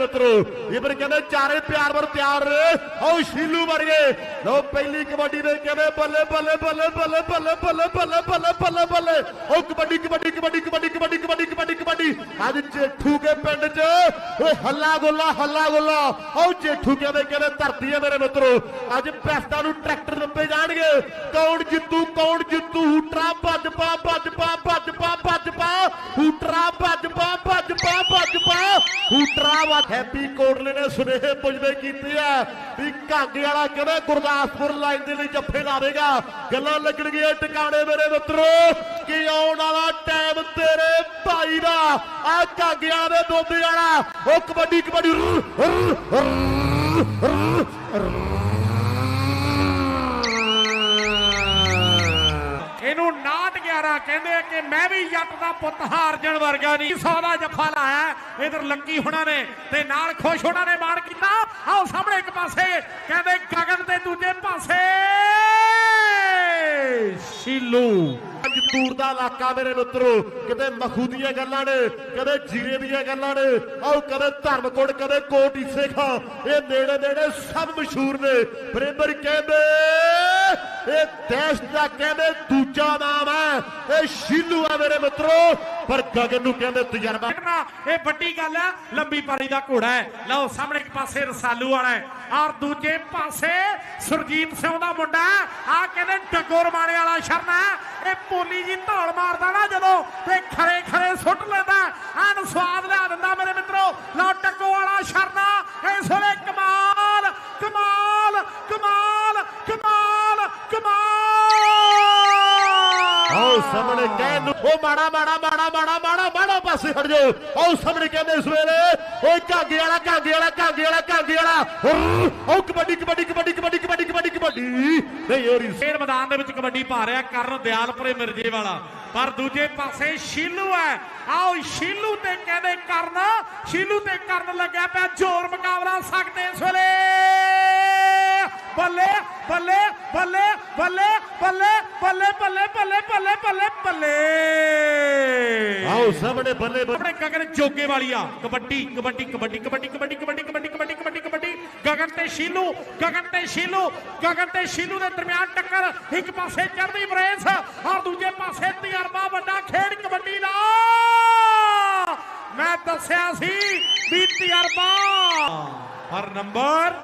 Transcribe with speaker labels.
Speaker 1: ਮਿੱਤਰੋ ਇਬਰ ਕਹਿੰਦੇ ਚਾਰੇ ਪਿਆਰ ਵਰ ਤਿਆਰ ਆਓ ਸ਼ੀਲੂ ਮਰ ਲੋ ਪਹਿਲੀ ਕਬੱਡੀ ਦੇ ਕਹਿੰਦੇ ਬੱਲੇ ਬੱਲੇ ਬੱਲੇ ਬੱਲੇ ਬੱਲੇ ਬੱਲੇ ਬੱਲੇ ਬੱਲੇ ਬੱਲੇ ਬੱਲੇ। ਉਹ ਕਬੱਡੀ ਕਬੱਡੀ ਕਬੱਡੀ ਕਬੱਡੀ ਕਬੱਡੀ ਕਬੱਡੀ ਕਬੱਡੀ ਕਬੱਡੀ। ਅੱਜ ਜੇਠੂ ਕੇ ਪਿੰਡ 'ਚ ਓਏ ਹੱਲਾ ਗੋਲਾ ਹੱਲਾ ਗੋਲਾ। ਆਓ ਜੇਠੂ ਕਹਿੰਦੇ ਕਹਿੰਦੇ ਧਰਤੀ ਹੈ ਮੇਰੇ ਮਿੱਤਰੋ। ਅੱਜ ਪੈਸਟਾਂ ਨੂੰ ਟਰੈਕਟਰ ਨੱਪੇ ਜਾਣਗੇ। ਕੌਣ ਜਿੱਤੂ ਕੌਣ ਜਿੱਤੂ? ਹੂਟਰਾ, ਭੱਜ ਪਾ ਭੱਜ ਪਾ ਭੱਜ ਪਾ ਭੱਜ ਪਾ। ਹੂਟਰਾ ਭੱਜ ਪਾ ਭੱਜ ਪਾ ਭੱਜ ਪਾ ਹੂਟਰਾ ਵਾ ਹੈਪੀ ਕੋਟਲੇ ਨੇ ਸੁਨੇਹੇ ਪੁੱਜਦੇ ਕੀਤੇ ਆ ਵੀ ਕਾਂਗੇ ਵਾਲਾ ਕਹਿੰਦਾ ਗੁਰਦਾਸਪੁਰ ਲਾਈਨ ਦੇ ਲਈ ਜੱਫੇ ਲਾਵੇਗਾ? ਗੱਲਾਂ ਲੱਗਣਗੀਆਂ ਟਿਕਾਣੇ ਮੇਰੇ ਮਿੱਤਰੋ, ਕਿ ਆਉਣ ਵਾਲਾ ਟਾਈਮ ਤੇਰੇ ਭਾਈ ਦਾ, ਆ ਕਾਂਗਿਆਂ ਦੇ ਦੋਦੇ ਵਾਲਾ, ਉਹ ਕਬੱਡੀ ਕਬੱਡੀ ਇਹਨੂੰ ਨਾ ਰੁਰ, ਰੁਰ,
Speaker 2: ਇਹਨੂੰ 911 ਕਹਿੰਦੇ ਕਿ ਮੈਂ ਵੀ ਜੱਟ ਦਾ ਪੁੱਤ ਹਾਰਜਣ ਵਰਗਾ ਨਹੀਂ। 100 ਦਾ ਜੱਫਾ ਲਾਇਆ ਇਧਰ ਲੱਕੀ ਹੁਣਾਂ ਨੇ ਤੇ ਨਾਲ ਖੁਸ਼ ਹੁਣਾਂ ਨੇ ਮਾਣ ਕੀਤਾ। ਆਓ ਸਾਹਮਣੇ ਇੱਕ ਪਾਸੇ ਕਹਿੰਦੇ ਗਗਨ ਤੇ ਦੂਜੇ ਪਾਸੇ। ਸ਼ੀਲੂ।
Speaker 1: ਅੱਜ ਤੂਰ ਦਾ ਇਲਾਕਾ ਮੇਰੇ ਮਿੱਤਰੋ ਕਿਤੇ ਮਖੂ ਦੀਆਂ ਗੱਲਾਂ ਨੇ ਕਦੇ ਜੀਰੇ ਦੀਆਂ ਗੱਲਾਂ ਨੇ ਆਓ ਕਦੇ ਧਰਮਕੋਟ ਕਦੇ ਕੋਟ ਈਸੇ ਖਾਂ ਇਹ ਨੇੜੇ ਨੇੜੇ ਸਭ ਮਸ਼ਹੂਰ ਨੇ। ਬਰੇਬਰ ਕਹਿੰਦੇ ਇਹ ਦੇਸ਼ ਦਾ ਕਹਿੰਦੇ ਦੂਜਾ ਇਹ ਸ਼ੀਲੂ ਹੈ ਮੇਰੇ ਮਿੱਤਰੋ, ਪਰ ਗਗਨ ਨੂੰ ਕਹਿੰਦੇ ਤਜਰਬਾ।
Speaker 2: ਇਹ ਵੱਡੀ ਗੱਲ ਹੈ ਲੰਬੀ ਪਾਰੀ ਦਾ ਘੋੜਾ ਹੈ। ਲਓ, ਸਾਹਮਣੇ ਇੱਕ ਪਾਸੇ ਰਸਾਲੂ ਵਾਲਾ ਹੈ ਔਰ ਦੂਜੇ ਪਾਸੇ ਸੁਰਜੀਤ ਸਿੰਘ ਦਾ ਮੁੰਡਾ ਆ ਕਹਿੰਦੇ ਟੱਗੋ ਰਮਾਣੇ ਵਾਲਾ ਸ਼ਰਨਾ ਇਹ ਪੋਲੀ ਜੀ ਧੌਲ ਮਾਰਦਾ ਨਾ ਜਦੋਂ, ਤੇ ਖਰੇ ਖਰੇ ਸੁੱਟ
Speaker 1: ਆਓ ਸਾਹਮਣੇ ਕਹਿਣ ਨੂੰ ਉਹ ਮਾੜਾ ਮਾੜਾ ਮਾੜਾ ਮਾੜਾ ਮਾੜਾ ਮਾੜਾ ਪਾਸੇ ਹਟ ਜਾਓ। ਆਓ ਸਾਹਮਣੇ ਕਹਿੰਦੇ ਇਸ ਓਏ ਕਾਂਗੇ ਵਾਲਾ ਕਾਂਗੇ ਵਾਲਾ ਕਾਂਗੇ ਵਾਲਾ ਕਾਂਗੇ ਵਾਲਾ। ਹੁਰ, ਕਬੱਡੀ ਕਬੱਡੀ ਕਬੱਡੀ ਕਬੱਡੀ ਕਬੱਡੀ ਕਬੱਡੀ ਕਬੱਡੀ। ਨਹੀਂ ਹੋਰੀ
Speaker 2: ਖੇਡ ਮੈਦਾਨ ਦੇ ਵਿੱਚ ਕਬੱਡੀ ਪਾ ਰਿਹਾ ਕਰਨ ਦਿਆਲਪੁਰੇ ਮਿਰਜੇ ਵਾਲਾ ਪਰ ਦੂਜੇ ਪਾਸੇ ਸ਼ੀਲੂ ਹੈ। ਆਓ ਸ਼ੀਲੂ ਤੇ ਕਹਿੰਦੇ ਕਰਨ ਸ਼ੀਲੂ ਤੇ ਕਰਨ ਲੱਗਿਆ ਪਿਆ। ਜ਼ੋਰ ਮੁਕਾਬਲਾ ਸਕਦੇ ਇਸ ਵੇਲੇ। ਬੱਲੇ ਬੱਲੇ ਬੱਲੇ ਬੱਲੇ ਬੱਲੇ ਬੱਲੇ ਬੱਲੇ ਬੱਲੇ ਬੱਲੇ ਬੱਲੇ
Speaker 1: ਆਓ ਸਾਹਮਣੇ ਬੱਲੇ ਬੱਲੇ।
Speaker 2: ਆਪਣੇ ਗਗਨ ਜੋਗੇ ਵਾਲੀ ਆ ਕਬੱਡੀ ਕਬੱਡੀ ਕਬੱਡੀ ਕਬੱਡੀ ਕਬੱਡੀ ਕਬੱਡੀ ਕਬੱਡੀ ਕਬੱਡੀ ਕਬੱਡੀ ਕਬੱਡੀ। ਗਗਨ ਤੇ ਸ਼ੀਲੂ ਗਗਨ ਤੇ ਸ਼ੀਲੂ ਗਗਨ ਤੇ ਸ਼ੀਲੂ ਦੇ ਦਰਮਿਆਨ ਟੱਕਰ। ਇੱਕ ਪਾਸੇ ਚੜ੍ਹਦੀ ਬਰੇਸ ਔਰ ਦੂਜੇ ਪਾਸੇ ਤਜਰਬਾ ਵੱਡਾ ਖੇਡ ਕਬੱਡੀ ਦਾ। ਮੈਂ ਦੱਸਿਆ ਸੀ ਵੀ ਤਜਰਬਾ। ਪਰ ਨੰਬਰ